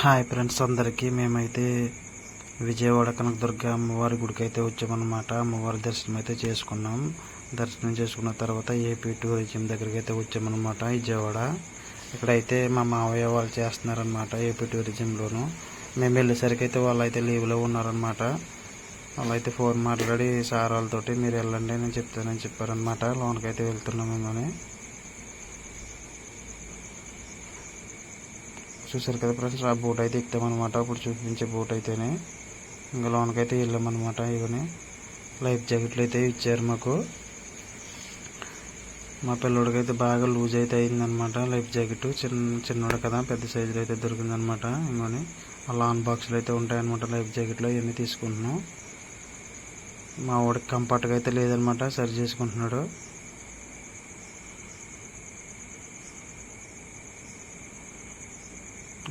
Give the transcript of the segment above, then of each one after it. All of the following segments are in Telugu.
హాయ్ ఫ్రెండ్స్ అందరికీ మేమైతే విజయవాడ కనకదుర్గ అమ్మవారి గుడికి అయితే వచ్చామన్నమాట. అమ్మవారి దర్శనం అయితే చేసుకున్నాం. దర్శనం చేసుకున్న తర్వాత ఏపీ టూరిజం దగ్గరికి అయితే వచ్చామన్నమాట విజయవాడ. ఇక్కడైతే మా మావయ్య వాళ్ళు చేస్తున్నారనమాట ఏపీ టూరిజంలోను. మేము వెళ్ళేసరికి అయితే వాళ్ళు అయితే లీవ్లో ఉన్నారనమాట వాళ్ళైతే ఫోన్ మాట్లాడి సార్ వాళ్ళతోటి మీరు వెళ్ళండి నేను చెప్తానని చెప్పారనమాట లోనకైతే వెళ్తున్నాం మేము చూసారు కదా ఫ్రెండ్స్ ఆ బోట్ అయితే ఎక్కుతామన్నమాట అప్పుడు చూపించే బోట్ అయితేనే. ఇంకా లోనకైతే వెళ్ళామన్నమాట ఇవన్నీ. లైఫ్ జాకెట్లు అయితే ఇచ్చారు మాకు. మా పిల్లోడికి అయితే బాగా లూజ్ అయితే అయిందనమాట లైఫ్ జాకెట్ చిన్న చిన్నోడు కదా పెద్ద సైజులో అయితే దొరికిందనమాట ఇంకొని ఆ లాన్ బాక్సులు అయితే ఉంటాయన్నమాట లైఫ్ జాకెట్లో ఇవన్నీ తీసుకుంటున్నాం. మా వాడికి కంఫర్ట్గా అయితే లేదనమాట సరి చేసుకుంటున్నాడు.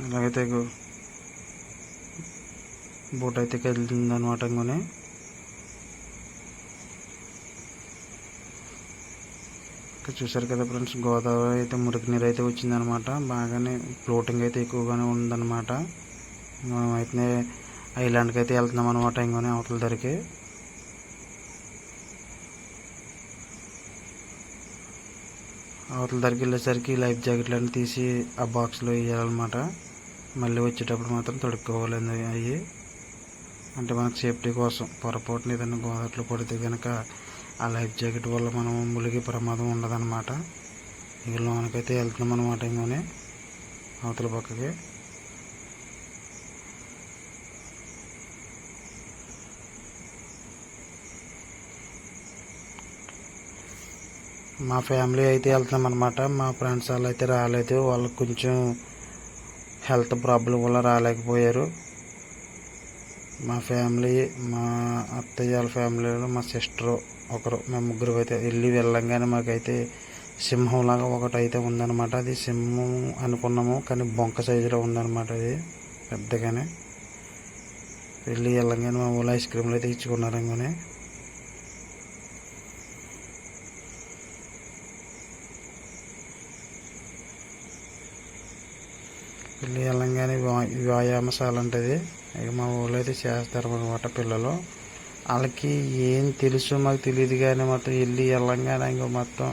అలాగైతే బోట్ అయితే కదులుతుంది అనమాట ఇంకొని ఇక్కడ చూసారు కదా ఫ్రెండ్స్ గోదావరి అయితే మురికి నీరు అయితే వచ్చిందనమాట. బాగానే ఫ్లోటింగ్ అయితే ఎక్కువగానే ఉందన్నమాట మనమైతే ఐలాండ్కి అయితే వెళ్తున్నాం అనమాట ఇంకొని అవతల ధరికి అవతల ధరికి వెళ్ళేసరికి లైఫ్ జాకెట్లు అన్నీ తీసి ఆ బాక్స్లో వేయాలన్నమాట మళ్ళీ వచ్చేటప్పుడు మాత్రం తడుక్కోవాలి అవి అంటే మనకు సేఫ్టీ కోసం పొరపాటున ఏదైనా గోదాట్లు పడితే కనుక ఆ లైఫ్ జాకెట్ వల్ల మనం ములిగే ప్రమాదం ఉండదన్నమాట. ఇక లోనకైతే వెళ్తున్నాం అనమాట ఇంకోనే అవతల పక్కకి. మా ఫ్యామిలీ అయితే వెళ్తున్నాం అనమాట మా ఫ్రెండ్స్ వాళ్ళు అయితే రాలేదు. వాళ్ళకి కొంచెం హెల్త్ ప్రాబ్లం వల్ల రాలేకపోయారు. మా ఫ్యామిలీ మా అత్తయ్య వాళ్ళ ఫ్యామిలీలో మా సిస్టర్ ఒకరు మేము ముగ్గురు అయితే వెళ్ళి వెళ్ళంగానే మాకైతే సింహంలాగా ఒకటి అయితే ఉందన్నమాట. అది సింహం అనుకున్నాము కానీ బొంక సైజులో ఉందన్నమాట అది పెద్దగానే. వెళ్ళి వెళ్ళంగానే మా ఊళ్ళో ఐస్ క్రీమ్లు అయితే ఇచ్చుకున్నారు అనుకునే వెళ్ళి వెళ్ళంగానే వ్యా- వ్యాయామశాల ఉంటుంది ఇక మా ఊళ్ళో అయితే చేస్తారు అనమాట పిల్లలు. వాళ్ళకి ఏం తెలుసు మాకు తెలియదు కానీ మొత్తం వెళ్ళి వెళ్ళంగానే ఇంక మొత్తం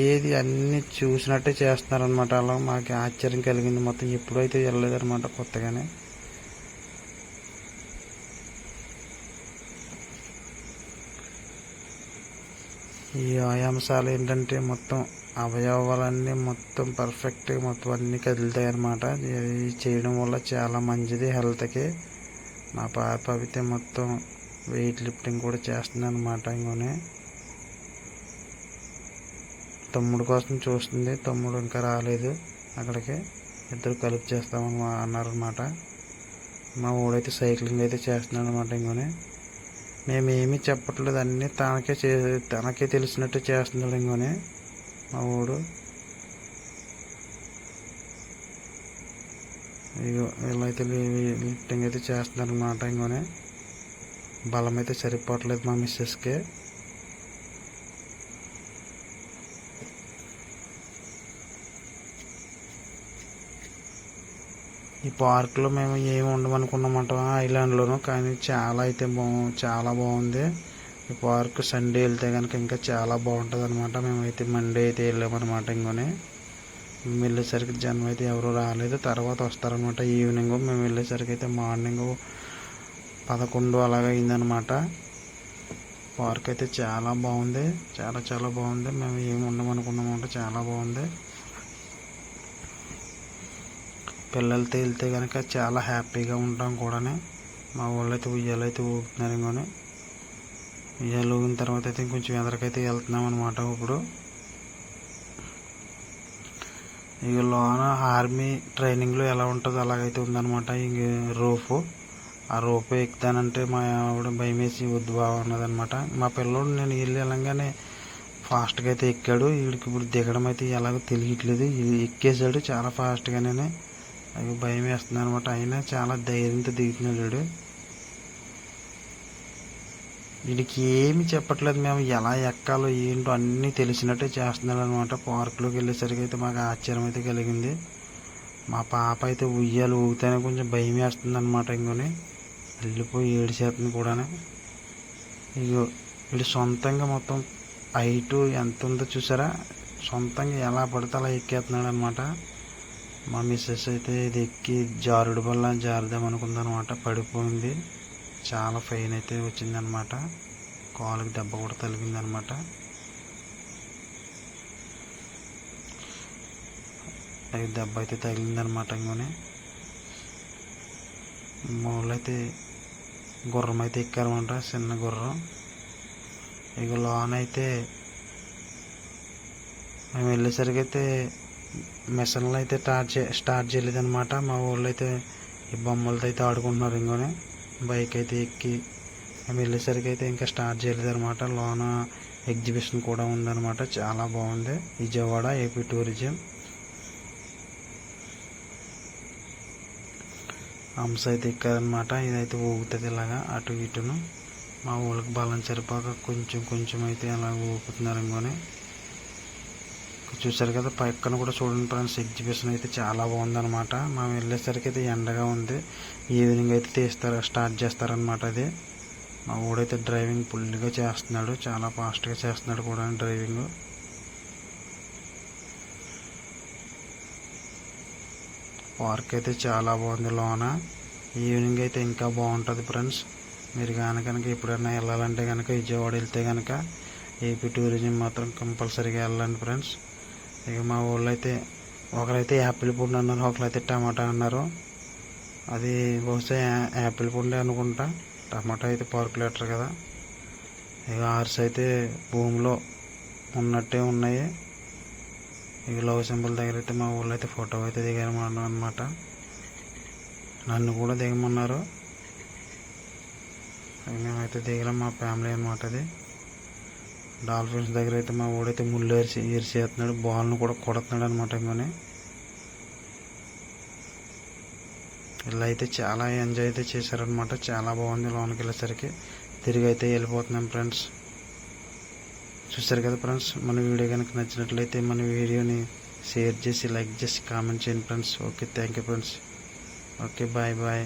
ఏది అన్ని చూసినట్టే చేస్తున్నారనమాట అలా మాకు ఆశ్చర్యం కలిగింది. మొత్తం ఎప్పుడైతే వెళ్ళలేదనమాట కొత్తగానే. ఈ వ్యాయామశాల ఏంటంటే మొత్తం అవయవాలన్నీ మొత్తం పర్ఫెక్ట్గా మొత్తం అన్నీ కదులుతాయి అన్నమాట ఇది చేయడం వల్ల చాలా మంచిది హెల్త్కి. మా పాప అయితే మొత్తం వెయిట్ లిఫ్టింగ్ కూడా చేస్తుంది అనమాట ఇంకొనే తమ్ముడు కోసం చూస్తుంది. తమ్ముడు ఇంకా రాలేదు అక్కడికి. ఇద్దరు కలిపి చేస్తామని అన్నారనమాట మా ఊడైతే సైక్లింగ్ అయితే చేస్తున్నాడు అనమాట ఇంకొనే మేమేమీ చెప్పట్లేదు. అన్నీ తనకే చే తనకే తెలిసినట్టు చేస్తున్నాడు ఇంకొనే మా ఊడు ఇగో వీళ్ళైతే లిఫ్టింగ్ అయితే చేస్తున్నారు అనమాట ఇంకోనే బలం అయితే సరిపోవట్లేదు మా మిస్సెస్కి. ఈ పార్క్లో మేము ఏమి ఉండమనుకున్నామంట ఐలాండ్లోనూ కానీ చాలా అయితే బాగు చాలా బాగుంది. ఈ పార్క్ సండే వెళ్తే కనుక ఇంకా చాలా బాగుంటుంది అనమాట మేమైతే మండే అయితే వెళ్ళామన్నమాట ఇంకొని. మేము వెళ్ళేసరికి జనం అయితే ఎవరు రాలేదు. తర్వాత వస్తారనమాట ఈవినింగ్. మేము వెళ్ళేసరికి అయితే మార్నింగ్ పదకొండు అలాగ అయిందనమాట పార్క్ అయితే చాలా బాగుంది. చాలా చాలా బాగుంది. మేము ఏమి ఉండమనుకున్నామంటే చాలా బాగుంది. పిల్లలతో వెళ్తే కనుక చాలా హ్యాపీగా ఉంటాం కూడానే. మా వాళ్ళు అయితే ఉయ్యాలైతే ఊపుతున్నారు ఇంకొని. ఇవాళ ఊగిన తర్వాత అయితే కొంచెం ఎదరికైతే వెళ్తున్నాం అనమాట ఇప్పుడు. ఇక లోన ఆర్మీ ట్రైనింగ్లో ఎలా ఉంటుందో అలాగైతే ఉందన్నమాట ఇంక రోపు ఆ రోపు ఎక్కుతానంటే మా ఆవిడ భయం వేసి వద్దు బావ అన్నదనమాట మా పిల్లోడు నేను వెళ్ళి వెళ్ళంగానే ఫాస్ట్గా అయితే ఎక్కాడు. వీడికి ఇప్పుడు దిగడం అయితే ఎలాగో తెలియట్లేదు. ఇది ఎక్కేసాడు చాలా ఫాస్ట్గానే. అది భయం వేస్తుంది అనమాట అయినా చాలా ధైర్యంతో దిగుతున్నాడు వీడు వీడికి ఏమి చెప్పట్లేదు మేము ఎలా ఎక్కాలో ఏంటో అన్నీ తెలిసినట్టే చేస్తున్నాడు అనమాట పార్కులోకి వెళ్ళేసరికి అయితే మాకు ఆశ్చర్యం అయితే కలిగింది. మా పాప అయితే ఉయ్యాలు ఊగితేనే కొంచెం భయం వేస్తుంది అనమాట ఇంకొని. వెళ్ళిపోయి ఏడిచేస్తుంది కూడా ఇగో వీడు సొంతంగా మొత్తం హైట్ ఎంత ఉందో చూసారా? సొంతంగా ఎలా పడితే అలా ఎక్కేస్తున్నాడు అనమాట మా మిస్సెస్ అయితే ఇది ఎక్కి జారుడు వల్ల జారుదాం అనుకుందనమాట పడిపోయింది. చాలా ఫైన్ అయితే వచ్చిందనమాట కాలుకి దెబ్బ కూడా తగిలిందనమాట అది దెబ్బ అయితే తగిలిందనమాట ఇంకోనే మూలు అయితే గుర్రం అయితే ఎక్కారనమాట చిన్న గుర్రం. ఇక లోన్ అయితే మేము వెళ్ళేసరికి అయితే మిషన్లు అయితే స్టార్ట్ చే స్టార్ట్ చేయలేదు అనమాట మా ఊళ్ళో అయితే ఈ బొమ్మలతో అయితే ఆడుకుంటున్నారు ఇంకోనే బైక్ అయితే ఎక్కి మేము వెళ్ళేసరికి అయితే ఇంకా స్టార్ట్ చేయలేదు అనమాట లోన ఎగ్జిబిషన్ కూడా ఉందన్నమాట. చాలా బాగుంది. Vijayawada AP tourism. హంస అయితే ఎక్కారనమాట ఇదైతే ఊగుతుంది ఇలాగా అటు ఇటును. మా ఊళ్ళకి బలం సరిపోక కొంచెం కొంచెం అయితే అలా ఊపుతున్నారు అనుకోని చూసారు కదా పక్కన కూడా చూడండి ఫ్రెండ్స్ ఎగ్జిబిషన్ అయితే చాలా బాగుందన్నమాట. మనం వెళ్ళేసరికి అయితే ఎండగా ఉంది. ఈవినింగ్ అయితే తీస్తారు స్టార్ట్ చేస్తారనమాట అది. మా ఊడైతే డ్రైవింగ్ ఫుల్గా చేస్తున్నాడు చాలా ఫాస్ట్గా చేస్తున్నాడు కూడా డ్రైవింగ్ పార్క్ అయితే చాలా బాగుంది లోన. ఈవినింగ్ అయితే ఇంకా బాగుంటుంది ఫ్రెండ్స్. మీరు కానీ కనుక ఎప్పుడైనా వెళ్ళాలంటే కనుక విజయవాడ వెళ్తే కనుక ఏపీ టూరిజం మాత్రం కంపల్సరీగా వెళ్ళండి ఫ్రెండ్స్. ఇక మా ఊళ్ళో అయితే ఒకరైతే యాపిల్ పండు అన్నారు ఒకరైతే టమాటా అన్నారు. అది బహుశా యా- యాపిల్ పండు అనుకుంటా. టమాటా అయితే పార్కులేటర్ కదా. ఇక ఆర్స్ అయితే భూమిలో ఉన్నట్టే ఉన్నాయి. ఇక లవ్ సింబల్ దగ్గర అయితే మా ఊళ్ళో అయితే ఫోటో అయితే దిగారమన్నారు అనమాట నన్ను కూడా దిగమన్నారు. మేమైతే దిగలేం మా ఫ్యామిలీ అనమాట అది. డాల్ఫిన్స్ దగ్గర అయితే మా వాడైతే ముళ్ళు ఏరిసి ఏరిసేస్తున్నాడు బాల్ను కూడా కొడుతున్నాడు అనమాట ఇంకొని ఇలా అయితే చాలా ఎంజాయ్ అయితే చేశారనమాట చాలా బాగుంది లోనికి వెళ్ళేసరికి. తిరిగి అయితే వెళ్ళిపోతున్నాం ఫ్రెండ్స్. చూసారు కదా ఫ్రెండ్స్ మన వీడియో కనుక నచ్చినట్లయితే మన వీడియోని షేర్ చేసి లైక్ చేసి కామెంట్ చేయండి friends. Okay thank you friends. Okay bye bye.